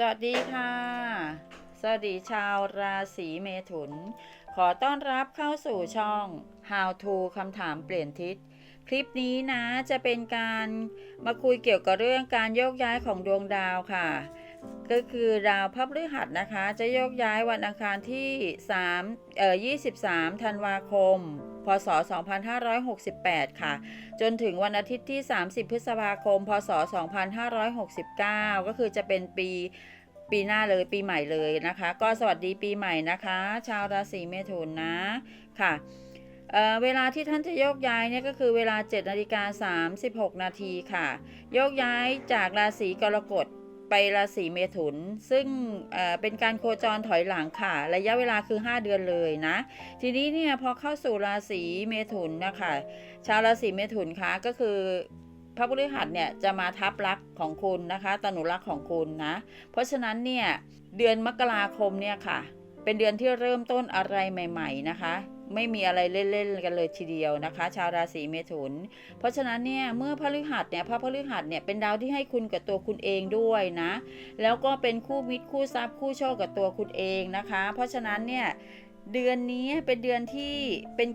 สวัสดีค่ะ สวัสดีชาวราศีเมถุน ขอต้อนรับเข้าสู่ช่อง How to คำถามเปลี่ยนทิศ คลิปนี้นะจะเป็นการมาคุยเกี่ยวกับเรื่องการโยกย้ายของดวงดาวค่ะ ก็คือดาวพฤหัสนะคะ จะโยกย้ายวันอังคารที่3เอ่อ23 ธันวาคม พศ 2568 ค่ะ จนถึงวันอาทิตย์ที่ 30 พฤษภาคม พศ 2569 ก็คือจะเป็นปีปีหน้าเลยปีใหม่เลยนะคะ ก็สวัสดีปีใหม่นะคะ ชาวราศีเมถุนนะค่ะเเวลาที่ท่านจะโยกย้ายเนี่ยก็คือเวลา7นาฬิกา36 นาทีค่ะ โยกย้ายจากราศีกรกฎ ไปราศีเมถุน ซึ่งเป็นการโคจรถอยหลังค่ะ ระยะเวลาคือ 5 เดือนเลยนะ ทีนี้เนี่ยพอเข้าสู่ราศีเมถุนนะคะชาวราศีเมถุนคะก็คือพระพฤหัสเนี่ยจะมาทับลักของคุณนะคะตนุลักของคุณนะ เพราะฉะนั้นเนี่ยเดือนมกราคมเนี่ยค่ะ เป็นเดือนที่เริ่มต้นอะไรใหม่ ๆ นะคะ ไม่มีอะไรเล่นๆกันเลยทีเดียวนะคะ ชาวราศีเมถุน เพราะฉะนั้นเนี่ยเมื่อพฤหัสเนี่ยพระพฤหัสเนี่ยเป็นดาวที่ให้คุณกับตัวคุณเองด้วยนะ แล้วก็เป็นคู่มิตรคู่ทรัพย์คู่โชคกับตัวคุณเองนะคะ เพราะฉะนั้นเนี่ยเดือนนี้เป็นเดือนที่เป็น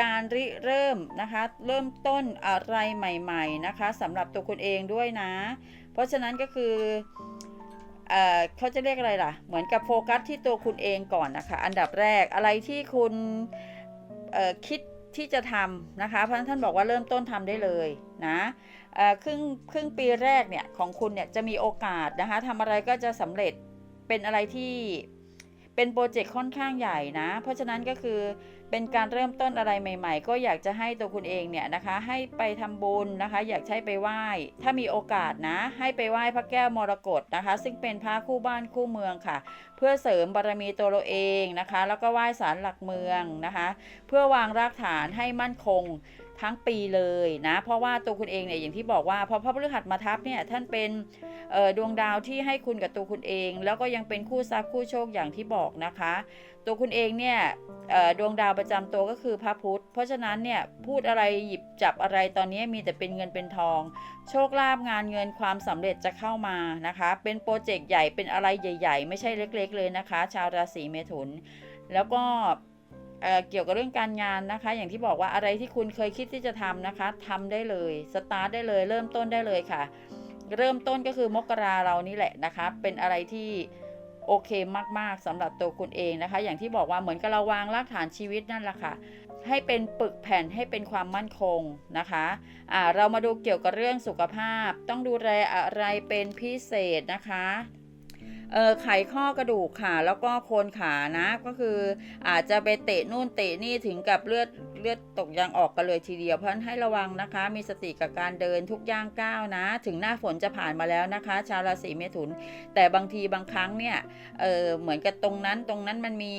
การริเริ่มนะคะเริ่มต้นอะไรใหม่ๆนะคะสำหรับตัวคุณเองด้วยนะ เพราะฉะนั้นก็คือเเขาจะเรียกอะไรล่ะ เหมือนกับโฟกัสที่ตัวคุณเองก่อนนะคะ อันดับแรกอะไรที่คุณ คิดที่จะทำนะคะ เพราะท่านบอกว่าเริ่มต้นทำได้เลยนะครึ่งครึ่งปีแรกเนี่ยของคุณเนี่ยจะมีโอกาสนะคะทำอะไรก็จะสำเร็จเป็นอะไรที่ เป็นโปรเจกต์ค่อนข้างใหญ่นะ เพราะฉะนั้นก็คือเป็นการเริ่มต้นอะไรใหม่ ๆ ก็อยากจะให้ตัวคุณเองเนี่ยนะคะ ให้ไปทำบุญนะคะ อยากใช้ไปไหว้ ถ้ามีโอกาสนะ ให้ไปไหว้พระแก้วมรกตนะคะ ซึ่งเป็นพระคู่บ้านคู่เมืองค่ะ เพื่อเสริมบารมีตัวเราเองนะคะ แล้วก็ไหว้ศาลหลักเมืองนะคะ เพื่อวางรากฐานให้มั่นคง ทั้งปีเลยนะ เพราะว่าตัวคุณเองเนี่ยอย่างที่บอกว่าพอพระพฤหัสมาทับเนี่ยท่านเป็นดวงดาวที่ให้คุณกับตัวคุณเอง แล้วก็ยังเป็นคู่ทรัพย์คู่โชคอย่างที่บอกนะคะ ตัวคุณเองเนี่ยดวงดาวประจำตัวก็คือพระพุธ เพราะฉะนั้นเนี่ยพูดอะไรหยิบจับอะไรตอนนี้มีแต่เป็นเงินเป็นทอง โชคลาภงานเงินความสำเร็จจะเข้ามานะคะ เป็นโปรเจกต์ใหญ่เป็นอะไรใหญ่ ๆ ไม่ใช่เล็ก ๆ เลยนะคะ ชาวราศีเมถุน แล้วก็ เกี่ยวกับเรื่องการงานนะคะ อย่างที่บอกว่าอะไรที่คุณเคยคิดที่จะทำนะคะทำได้เลยสตาร์ทได้เลย เริ่มต้นได้เลยค่ะ เริ่มต้นก็คือมกราเรานี่แหละนะคะ เป็นอะไรที่โอเคมากๆสำหรับตัวคุณเองนะคะ อย่างที่บอกว่าเหมือนกับเราวางรากฐานชีวิตนั่นแหละค่ะให้เป็นปึกแผ่นให้เป็นความมั่นคงนะคะอ่าเรามาดูเกี่ยวกับเรื่องสุขภาพ ต้องดูแลอะไรเป็นพิเศษนะคะ เออไขข้อกระดูกค่ะ แล้วก็โคนขานะก็คืออาจจะไปเตะนู่นเตะนี่ถึงกับเลือดเลือดตกยางออกกันเลยทีเดียวเพราะนั้นให้ระวังนะคะ มีสติกับการเดินทุกย่างก้าวนะ ถึงหน้าฝนจะผ่านมาแล้วนะคะ ชาวราศีเมถุน แต่บางทีบางครั้งเนี่ยเออเหมือนกับตรงนั้นตรงนั้นมันมี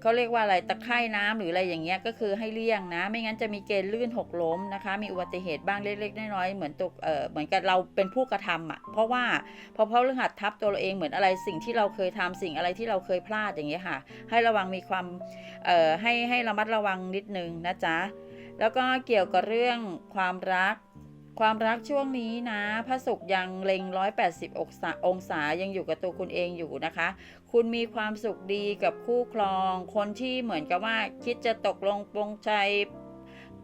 เขาเรียกว่าอะไรตะไคร่น้ำหรืออะไรอย่างเงี้ยก็คือให้เลี่ยงนะ ไม่งั้นจะมีเกณฑ์ลื่นหกล้มนะคะ มีอุบัติเหตุบ้างเล็กๆน้อยๆเหมือนตัวเออเหมือนกับเราเป็นผู้กระทำอะเพราะว่าพอเพระฤหัสทับตัวเราเองเหมือนอะไรสิ่งที่เราเคยทำสิ่งอะไรที่เราเคยพลาดอย่างเงี้ยค่ะ ให้ระวังมีความเอ่อให้ให้ระมัดระวังนิดนึงนะจ๊ะแล้วก็เกี่ยวกับเรื่องความรัก ความรักช่วงนี้นะพระศุกร์ยังเล็ง 180 องศาองศายังอยู่กับตัวคุณเองอยู่นะคะ คุณมีความสุขดีกับคู่ครอง คนที่เหมือนกับว่าคิดจะตกลงปรงใจ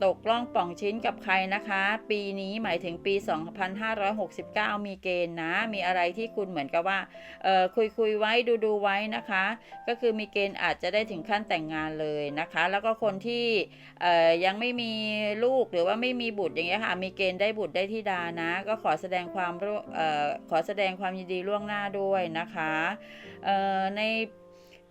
ตกล่องป่องชิ้นกับใครนะคะ ปีนี้หมายถึงปี 2569 มีเกณฑ์นะ มีอะไรที่คุณเหมือนกับว่าเออคุยคุยไว้ดูดูไว้นะคะ ก็คือมีเกณฑ์อาจจะได้ถึงขั้นแต่งงานเลยนะคะ แล้วก็คนที่เออยังไม่มีลูกหรือว่าไม่มีบุตรอย่างเงี้ยค่ะ มีเกณฑ์ได้บุตรได้ที่ดานะ ก็ขอแสดงความเออขอแสดงความยินดีล่วงหน้าด้วยนะคะเออใน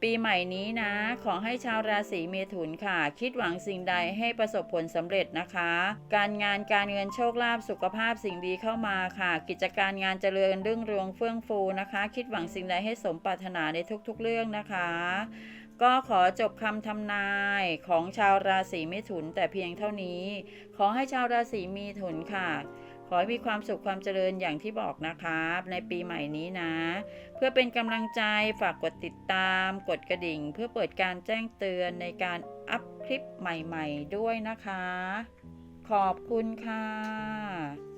ปีใหม่นี้นะ ขอให้ชาวราศีเมถุนค่ะ คิดหวังสิ่งใดให้ประสบผลสำเร็จนะคะ การงานการเงินโชคลาภสุขภาพสิ่งดีเข้ามาค่ะ กิจการงานเจริญรุ่งเรืองเฟื่องฟูนะคะ คิดหวังสิ่งใดให้สมปรารถนาในทุกๆเรื่องนะคะ ก็ขอจบคำทำนายของชาวราศีเมถุนแต่เพียงเท่านี้ ขอให้ชาวราศีเมถุนค่ะ ขอให้มีความสุขความเจริญอย่างที่บอกนะคะในปีใหม่นี้นะ เพื่อเป็นกำลังใจฝากกดติดตาม กดกระดิ่ง เพื่อเปิดการแจ้งเตือนในการอัพคลิปใหม่ๆ ด้วยนะคะ ขอบคุณค่ะ